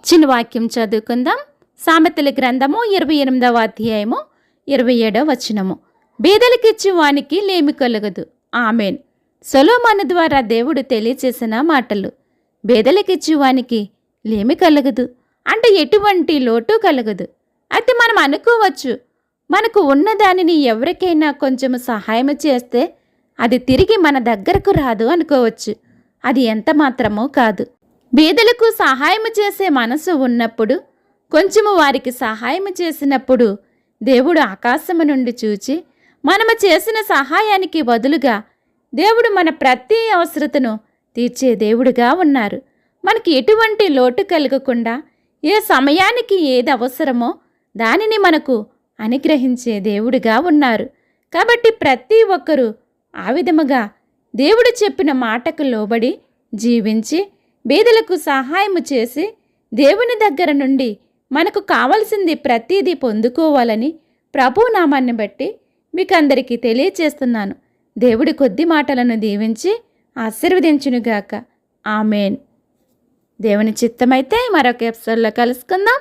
చిన్న వాక్యం చదువుకుందాం. సామెతల గ్రంథము ఇరవై ఎనిమిదవ అధ్యాయము ఇరవై ఏడవ వచనము. బీదలకిచ్చి వానికి లేమి కలగదు. ఆమెన్. సొలోమాను ద్వారా దేవుడు తెలియచేసిన మాటలు. బీదలకిచ్చి వానికి లేమి కలగదు. అంటే ఎటువంటి లోటు కలగదు. అయితే మనం అనుకోవచ్చు మనకు ఉన్న దానిని ఎవరికైనా కొంచెం సహాయం చేస్తే అది తిరిగి మన దగ్గరకు రాదు అనుకోవచ్చు. అది ఎంత మాత్రమో కాదు. బీదలకు సహాయం చేసే మనసు ఉన్నప్పుడు కొంచెము వారికి సహాయం చేసినప్పుడు దేవుడు ఆకాశము నుండి చూచి మనము చేసిన సహాయానికి బదులుగా దేవుడు మన ప్రతి అవసరతను తీర్చే దేవుడుగా ఉన్నారు. మనకి ఎటువంటి లోటు కలగకుండా ఏ సమయానికి ఏది అవసరమో దానిని మనకు అనుగ్రహించే దేవుడిగా ఉన్నారు. కాబట్టి ప్రతి ఒక్కరూ ఆ విధముగా దేవుడు చెప్పిన మాటకు లోబడి జీవించి బీదలకు సహాయము చేసి దేవుని దగ్గర నుండి మనకు కావలసింది ప్రతీదీ పొందుకోవాలని ప్రభు నామాన్ని బట్టి మీకు అందరికీ తెలియచేస్తున్నాను. దేవుడి కొద్ది మాటలను దీవించి ఆశీర్వదించునుగాక. ఆమెన్. దేవుని చిత్తమైతే మరొక ఎపిసోడ్లో కలుసుకుందాం.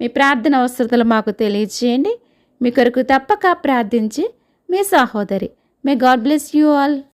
మీ ప్రార్థన అవసరతలు మాకు తెలియజేయండి మీ కొరకు తప్పక ప్రార్థించి మీ సహోదరి. May God bless you all